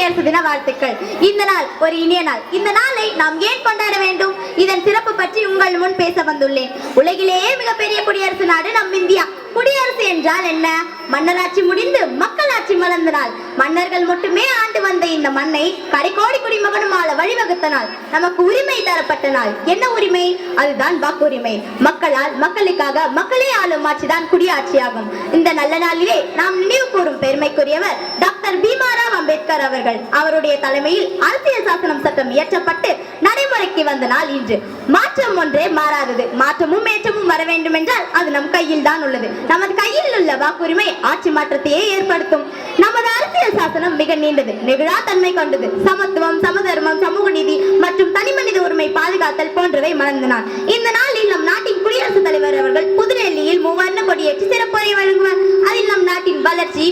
குடியரசு தின வாழ்த்துக்கள். இந்த நாள் ஒரு இனிய நாள். இந்த நாளை நாம் ஏன் கொண்டாட வேண்டும்? இதன் சிறப்பு பற்றி உங்கள் முன் பேச வந்துள்ளேன். உலகிலேயே மிகப்பெரிய குடியரசு நாடு நம் இந்தியா. குடி என்றால் என்ன? மன்னராட்சி முடிந்து மக்களாட்சி மலர்ந்த நாள் மன்னர்கள் மட்டுமே ஆண்டு வந்த இந்த மண்ணை கடைக்கோடி குடிமகனும் ஆள வழிவகுத்த நாள் நமக்கு உரிமை தரப்பட்ட நாள். என்ன உரிமை? அதுதான் வாக்குரிமை. மக்களால் மக்களுக்காக மக்களே ஆளும் ஆட்சிதான் குடியாட்சியாகும். இந்த நல்ல நாளிலே நாம் நினைவு கூறும் பெருமைக்குரியவர் டாக்டர் பீமாராவ் அம்பேத்கர் அவர்கள். அவருடைய தலைமையில் அரசியல் சாசனம் சட்டம் இயற்றப்பட்டு நடைமுறை நடைமுறைக்கு வந்த நாள் இன்று. மாற்றம் ஒன்றே மாறாதது. மாற்றமும் ஏற்றமும் வர வேண்டும் என்றால் அது நம் கையில் தான் உள்ளது. நமது கையில் உள்ள வாக்குரிமை ஆட்சி மாற்றத்தையே ஏற்படுத்தும். நமது அரசியல் சாசனம் மிக நீண்டது. நெகிழா தன்மை கொண்டது. சமத்துவம் சமதர்மம் சமூக நீதி மற்றும் தனிமனித உரிமை பாதுகாத்தல் போன்றவை மறந்த நாள் இந்த நாளில் நம் நாட்டின் குடியரசுத் தலைவர் அவர்கள் புதுடெல்லியில்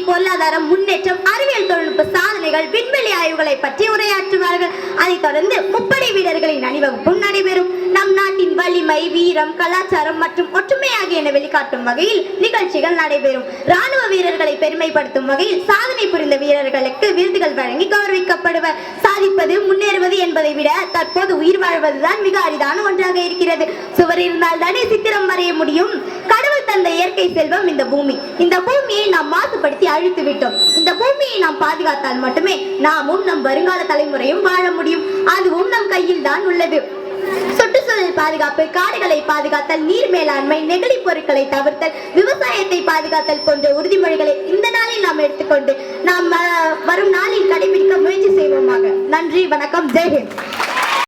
பொருளாதாரம் முன்னேற்றம் அறிவியல் தொழில்நுட்ப சாதனைகள் விண்வெளி ஆய்வுகளை பற்றி உரையாற்றுவார்கள். அதைத் தொடர்ந்து முப்படை வீரர்களின் அணிவகுப்பும் நடைபெறும். நம் நாட்டின் வலிமை வீரம் கலாச்சாரம் மற்றும் ஒற்றுமை ஆகியன வெளிக்காட்டும் வகையில் நிகழ்ச்சிகள் நடைபெறும். ராணுவ வீரர்களை பெருமைப்படுத்தும் வகையில் சாதனை புரிந்த வீரர்களுக்கு விருதுகள் வழங்கி கௌரவிக்கப்படுவர். சாதிப்பது முன்னேறுவது என்பதை விட தற்போது உயிர் வாழ்வதுதான் மிக அரிதான ஒன்றாக இருக்கிறது. சுவர் இருந்தால் தானே சித்திரம் வரைய முடியும். கடவுள் தந்த இயற்கை செல்வம் இந்த பூமி. இந்த பூமியை நாம் மாசுபடுத்தி அழித்து விட்டோம். இந்த பூமியை நாம் பாதுகாத்தால் மட்டுமே நாமும் நம் வருங்கால தலைமுறையும் வாழ முடியும். அதுவும் நம் கையில் தான் உள்ளது. சுற்றுச்சூழல் பாதுகாப்பு காடுகளை பாதுகாத்தல் நீர் மேலாண்மை நெகிழி பொருட்களை தவிர்த்தல் விவசாயத்தை பாதுகாத்தல் போன்ற உறுதிமொழிகளை இந்த நாளில் நாம் எடுத்துக்கொண்டு நாம் வரும் நாளில் கடைபிடிக்க முயற்சி செய்வோமாக. நன்றி வணக்கம் ஜெய்ஹிந்த்